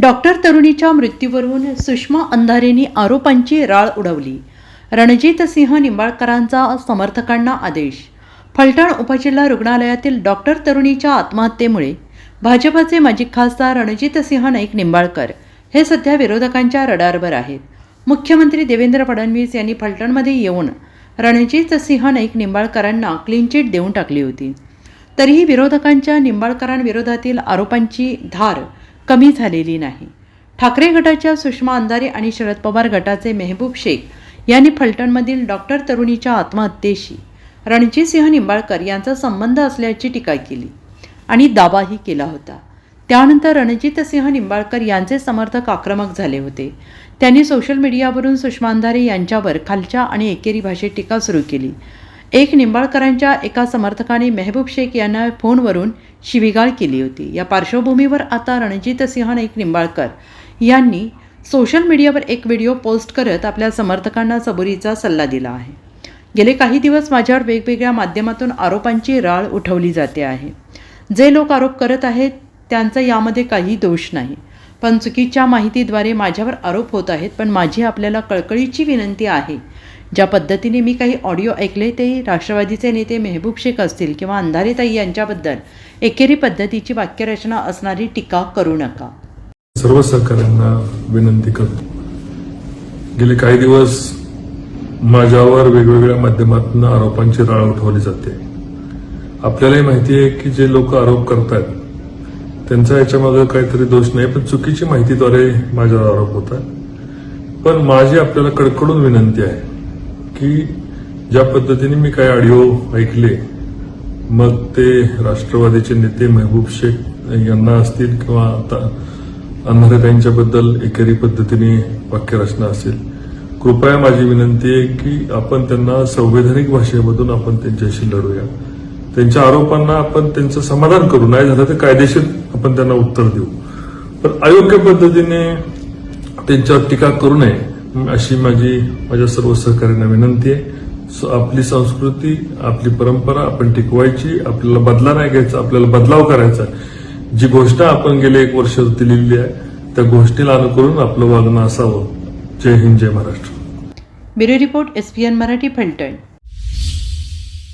Doctor तरुणीच्या मृत्यूवरून सुषमा अंधारेंनी आरोपांची राळ उडवली. रणजित सिंह निंबाळकरांचा समर्थकांना आदेश. फलटण उपजिल्हा रुग्णालयातील डॉक्टर तरुणीच्या आत्महत्येमुळे भाजपाचे माजी खासदार रणजितसिंह नाईक निंबाळकर हे सध्या विरोधकांच्या रडारवर आहेत. मुख्यमंत्री देवेंद्र फडणवीस यांनी फलटणमध्ये येऊन रणजितसिंह नाईक निंबाळकरांना क्लीन चिट देऊन टाकली होती. तरीही विरोधकांच्या निंबाळकरांविरोधातील आरोपांची धार कमी झालेली नाही. ठाकरे गटाच्या सुषमा अंधारे आणि शरद पवार गटाचे मेहबूब शेख यांनी फलटणमधील डॉक्टर तरुणीच्या आत्महत्येशी रणजितसिंह निंबाळकर यांचा संबंध असल्याची टीका केली आणि दावाही केला होता. त्यानंतर रणजितसिंह निंबाळकर यांचे समर्थक आक्रमक झाले होते. त्यांनी सोशल मीडियावरून सुषमा अंधारे यांच्यावर खालच्या आणि एकेरी भाषेत टीका सुरू केली. एक निंबाळकरांच्या एका समर्थकाने मेहबूब शेख यांना फोनवरून शिवीगाळ केली होती. या पार्श्वभूमीवर आता रणजितसिंह नाईक निंबाळकर यांनी सोशल मीडियावर एक व्हिडिओ पोस्ट करत आपल्या समर्थकांना सबुरीचा सल्ला दिला आहे. गेले काही दिवस माझ्यावर वेगवेगळ्या माध्यमातून आरोपांची राळ उठवली जाते आहे. जे लोक आरोप करत आहेत त्यांचा यामध्ये काही दोष नाही. पण चुकीच्या माहितीद्वारे माझ्यावर आरोप होत आहेत पण माझी आपल्याला कळकळीची विनंती आहे ज्या पद्धतीने मी काही ऑडिओ ऐकले ते राष्ट्रवादीचे नेते मेहबूब शेख असतील किंवा अंधारेताई यांच्याबद्दल एकेरी पद्धतीची वाक्यरचना असणारी टीका करू नका. सर्व सहकाऱ्यांना विनंती करतो. गेले काही दिवस माझ्यावर वेगवेगळ्या माध्यमातून आरोपांची राळ उठवली जाते. आपल्यालाही माहिती आहे की जे लोक आरोप करतात त्यांचा याच्यामागे काहीतरी दोष नाही पण चुकीची माहितीद्वारे माझ्यावर आरोप होतात. पण माझी आपल्याला कडकडून विनंती आहे. की ज्या पद्धतीने मी काही ऑडिओ ऐकले मग ते राष्ट्रवादीचे नेते महबूब शेख यांना असतील किंवा आता अंधारेताईंच्याबद्दल एकेरी पद्धतीने वाक्यरचना असेल. कृपया माझी विनंती आहे की आपण त्यांना संवैधानिक भाषेमधून आपण त्यांच्याशी लढूया. त्यांच्या आरोपांना आपण त्यांचं समाधान करू. नाही झालं तर कायदेशीर आपण त्यांना उत्तर देऊ. पण अयोग्य पद्धतीने त्यांच्यावर टीका करू नये. अशी माझी माझ्या सर्व सहकार्यांना विनंती आहे. आपली संस्कृती आपली परंपरा आपण टिकवायची आपल्याला बदला नाही घ्यायचा आपल्याला बदलाव करायचा जी गोष्ट आपण गेले एक वर्ष दिलेली आहे त्या गोष्टीला अनुकरून आपलं वागणं असावं. Jai Hind Jai Maharashtra. Bureau report S P N Marathi Phaltan.